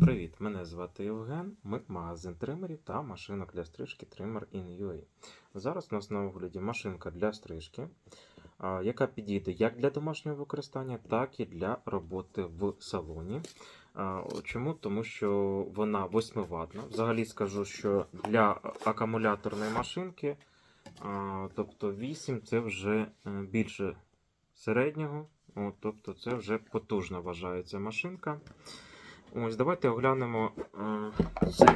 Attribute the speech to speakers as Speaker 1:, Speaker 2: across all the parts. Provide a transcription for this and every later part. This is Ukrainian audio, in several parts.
Speaker 1: Привіт, мене звати Євген. Ми магазин тримерів та машинок для стрижки Trimmer in. Зараз у нас на огляді машинка для стрижки, яка підійде як для домашнього використання, так і для роботи в салоні. Чому? Тому що вона 8 ватна. Взагалі скажу, що для акумуляторної машинки, тобто 8 це вже е, більше середнього. Тобто це вже потужна вважається машинка. Ось, давайте оглянемо е, цей,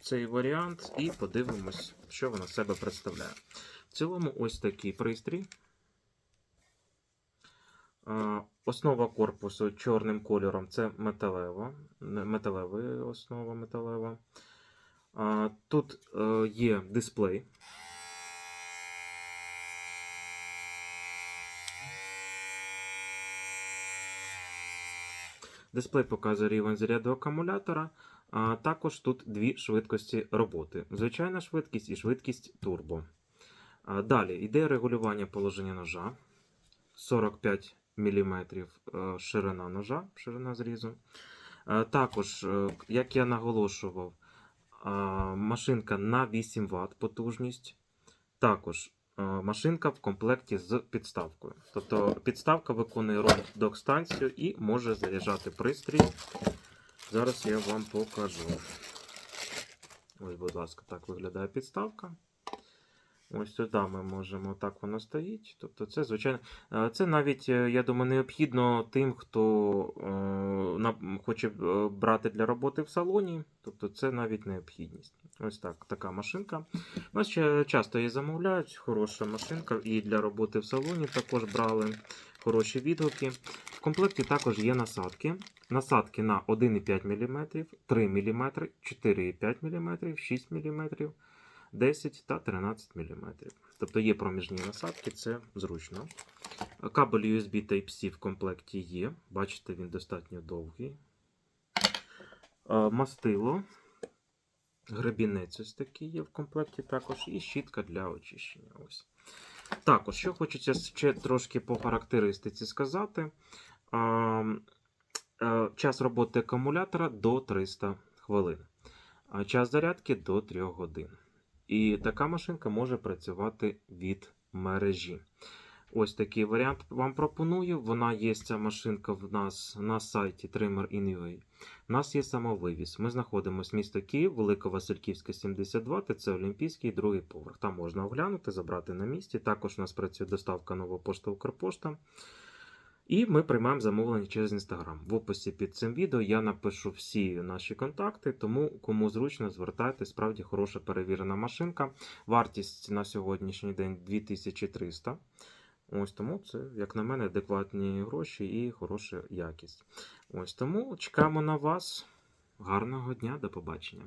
Speaker 1: цей варіант і подивимось, що вона себе представляє. В цілому, ось такий пристрій. Е, основа корпусу чорним кольором це металева, металева основа металева. Е, тут є дисплей. Дисплей показує рівень заряду акумулятора. А також тут дві швидкості роботи: звичайна швидкість і швидкість турбо. Далі йде регулювання положення ножа 45 мм ширина ножа, ширина зрізу. А Також, е, як я наголошував, машинка на 8 Вт потужність. Також е, машинка в комплекті з підставкою. Тобто підставка виконує роль док-станцію і може заряджати пристрій. Зараз я вам покажу. Ось, будь ласка, так виглядає підставка. Ось сюди ми можемо так воно стоїть. Тобто, це, звичайно, е, це навіть, е, я думаю, необхідно тим, хто е, хоче брати для роботи в салоні. Тобто, це навіть необхідність. Ось так, така машинка. У нас ще часто її замовляють. Хороша машинка. І для роботи в салоні також брали хороші відгуки. В комплекті також є насадки. Насадки на 1,5 мм, 3 мм, 4,5 мм, 6 мм, 10 та 13 мм. Тобто є проміжні насадки, це зручно. Кабель USB Type-C в комплекті є. Бачите, він достатньо довгий. Е, Мастило. Гребінець ось такий є в комплекті також, і щітка для очищення. Ось. Також, що хочеться ще трошки по характеристиці сказати. Е, час роботи акумулятора до 300 хвилин, а час зарядки до 3 годин. І така машинка може працювати від мережі. Ось такий варіант вам пропоную. Вона є ця машинка в нас на сайті Trimmer in.ua. У нас є самовивіз. Ми знаходимося місто Київ, Велика Васильківська, 72, ТЦ Олімпійський, другий поверх. Там можна оглянути, забрати на місці. Також у нас працює доставка нова пошта Укрпошта. І ми приймаємо замовлення через Інстаграм. В описі під цим відео я напишу всі наші контакти, тому кому зручно звертайтесь, справді хороша перевірена машинка. Вартість на сьогоднішній день 2300. Ось тому це, як на мене, адекватні гроші і хороша якість. Ось тому чекаємо на вас. Гарного дня, до побачення.